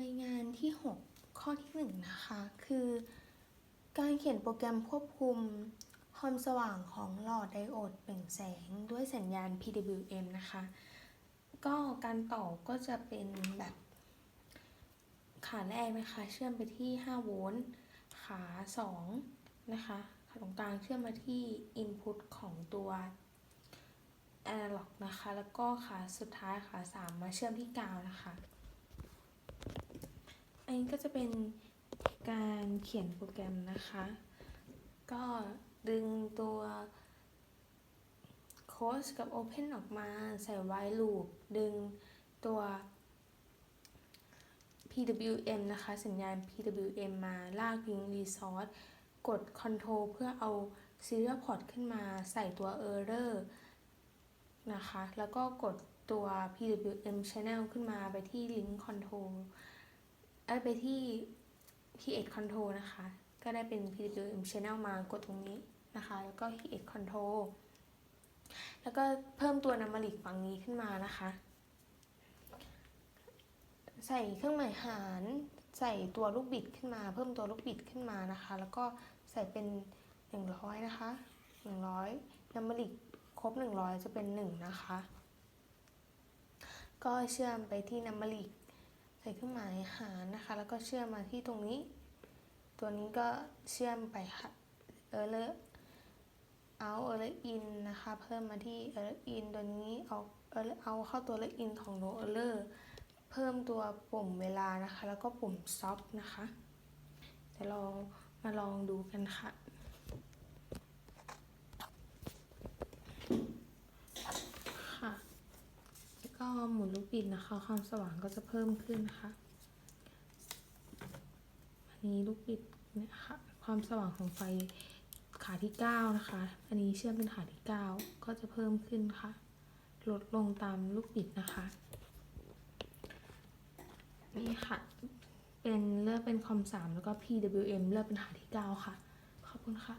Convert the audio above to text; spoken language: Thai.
ใบงานที่ 6 ข้อที่ 1 นะคะ คือ การเขียนโปรแกรมควบคุมความสว่างของหลอดไดโอดเปล่งแสงด้วยสัญญาณ PWM นะคะ ก็การต่อก็จะเป็นแบบขาแรกนะคะ เชื่อมไปที่ 5 โวลต์ ขา 2 นะคะขาตรงกลางเชื่อมมาที่ Input ของตัว Analog นะคะ แล้วก็ขาสุดท้ายขา 3 มาเชื่อมที่กาวนะคะ อันนี้ก็จะเป็นการเขียนโปรแกรมนะคะ ก็ดึงตัวโค้ดกับ Open ออกมาใส่ while loop ดึงตัว PWM นะคะ สัญญาณ PWM มาลาก Link Resource กด Control เพื่อเอา Serial Port ขึ้นมาใส่ตัว Error นะคะ แล้วก็กดตัว PWM Channel ขึ้นมาไปที่ Link Control ไปที่ Create Control นะคะ ก็ได้เป็น PWM Channel มากดตรงนี้นะคะ แล้วก็ Create Control แล้วก็เพิ่มตัว Numeric ฝั่งนี้ขึ้นมานะคะ ใส่เครื่องหมายหารใส่ตัวลูกบิดขึ้นมา เพิ่มตัวลูกบิดขึ้นมานะคะ แล้วก็ใส่เป็น 100 นะคะ 100 Numeric ครบ 100 จะเป็น 1 นะคะ ก็เชื่อมไปที่ Numeric ใส่เครื่องหมายหารนะคะ แล้วก็เชื่อมมาที่ตรงนี้ ตัวนี้ก็เชื่อมไปค่ะ Error out Error in นนะคะ เพิ่มมาที่ Error in ตัวนี้เอา Error out เข้าตัว Error in ของ no error เพิ่มตัวปุ่มเวลานะคะ แล้วก็ปุ่ม stop นะคะเดี๋ยวเรามาลองดูกันค่ะ แล้วก็ หมุนลูกบิดนะคะ ความสว่างก็จะเพิ่มขึ้นนะคะอันนี้ลูกบิดเนี่ยค่ะความสว่างของไฟขาที่ 9 นะคะ อันนี้เชื่อมเป็นขาที่ 9 ก็จะเพิ่มขึ้นค่ะ ลดลงตามลูกบิดนะคะ นี่ค่ะ เป็นเลือกเป็นคอม3แล้วก็ PWM เลือกเป็นขาที่ 9 ค่ะ ขอบคุณค่ะ